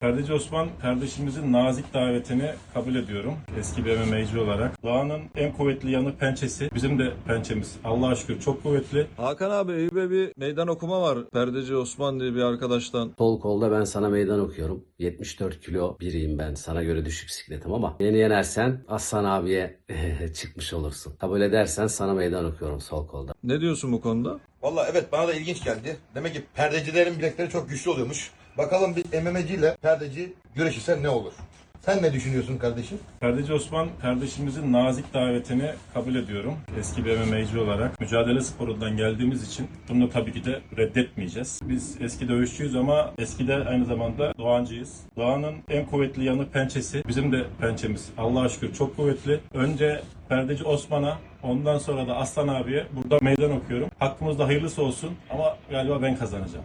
Perdeci Osman kardeşimizin nazik davetini kabul ediyorum. Eski bir MMA'ci olarak. Doğan'ın en kuvvetli yanı pençesi. Bizim de pençemiz Allah'a şükür çok kuvvetli. Hakan abi Eyüp'e bir meydan okuma var. Perdeci Osman diye bir arkadaştan. Sol kolda ben sana meydan okuyorum. 74 kilo biriyim ben. Sana göre düşük sikletim ama beni yenersen Aslan abiye çıkmış olursun. Kabul edersen sana meydan okuyorum sol kolda. Ne diyorsun bu konuda? Valla evet bana da ilginç geldi. Demek ki perdecilerin bilekleri çok güçlü oluyormuş. Bakalım bir MMA'ci ile perdeci güreşirse ne olur? Sen ne düşünüyorsun kardeşim? Perdeci Osman kardeşimizin nazik davetini kabul ediyorum. Eski bir MMA'ci olarak. Mücadele sporundan geldiğimiz için bunu tabii ki de reddetmeyeceğiz. Biz eski dövüşçüyüz ama eskide aynı zamanda Doğancıyız. Doğan'ın en kuvvetli yanı pençesi. Bizim de pençemiz Allah'a şükür çok kuvvetli. Önce Perdeci Osman'a ondan sonra da Aslan abiye burada meydan okuyorum. Hakkımızda hayırlısı olsun ama galiba ben kazanacağım.